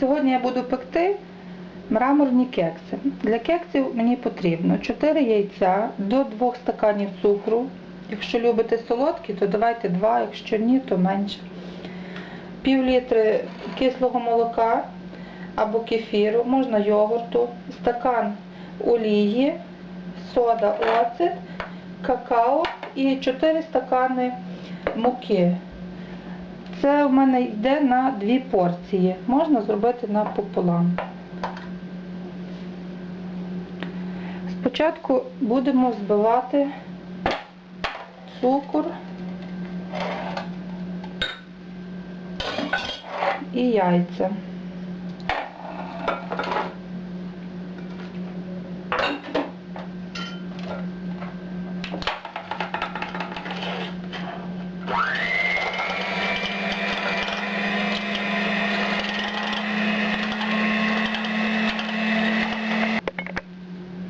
Сьогодні я буду пекти мраморні кекси. Для кексів мені потрібно 4 яйця до 2 стаканів цукру. Якщо любите солодкі, то давайте 2, якщо ні, то менше. Пів літри кислого молока або кефіру, можна йогурту, стакан олії, сода, оцет, какао і 4 стакани муки. Це у мене йде на дві порції. Можна зробити напополам. Спочатку будемо збивати цукор і яйця.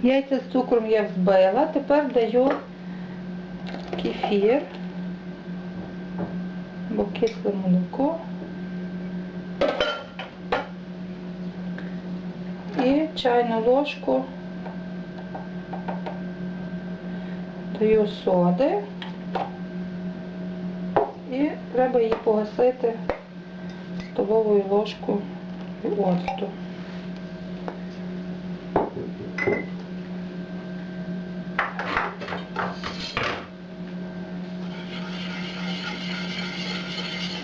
Яйця з цукром я взбила, тепер даю кефір або кисле молоко. І чайну ложку даю соди. І треба її погасити столовою ложкою оцту.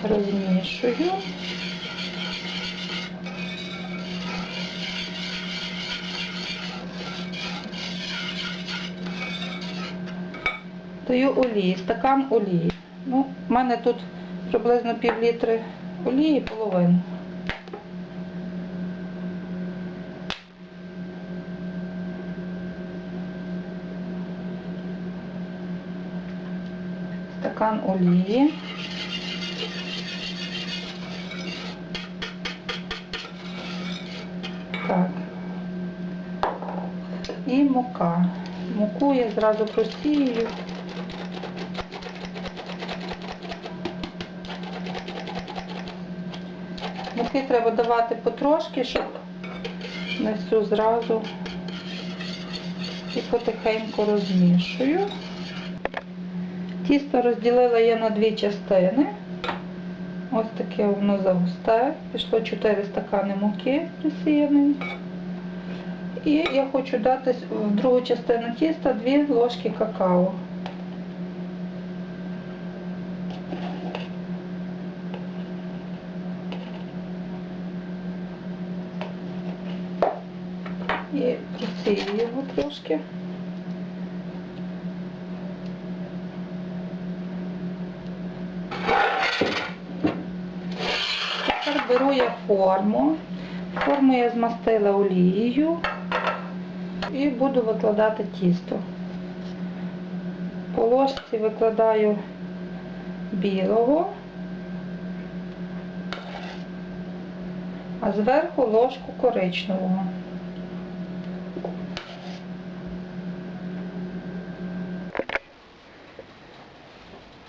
Розмішую. Даю олії, стакан олії. Ну, в мене тут приблизно пів літри олії, половину. Стакан олії. Так. І мука. Муку я зразу просію. Муки треба давати потрошки, щоб не всю зразу і потихеньку розмішую. Тісто розділила я на дві частини. Ось таке воно загусте. Пішло 4 стакани муки присіяної. І я хочу дати в другу частину тіста 2 ложки какао. І присію його трошки. Тепер беру я форму. Форму я змастила олією і буду викладати тісто. По ложці викладаю білого, а зверху ложку коричневого.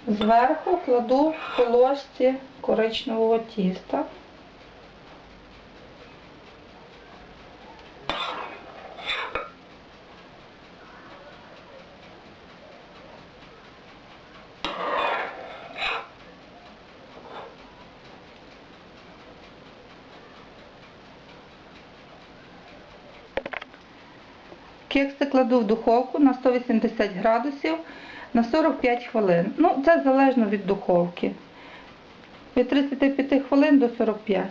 Зверху кладу по ложці коричневого тіста. Кекси кладу в духовку на 180 градусів на 45 хвилин. Ну, це залежно від духовки. Від 35 хвилин до 45.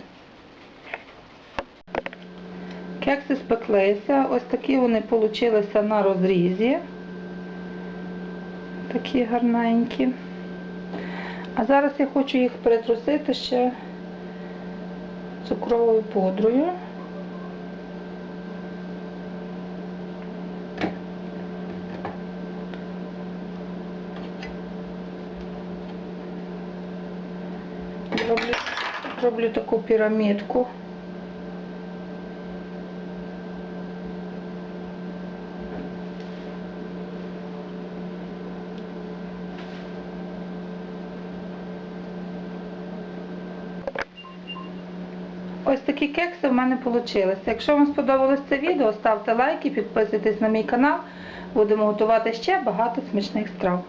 Кекси спеклися. Ось такі вони получилися на розрізі. Такі гарненькі. А зараз я хочу їх перетрусити ще цукровою пудрою. Роблю таку пірамідку. Ось такі кекси в мене вийшли. Якщо вам сподобалось це відео, ставте лайки, підписуйтесь на мій канал. Будемо готувати ще багато смачних страв.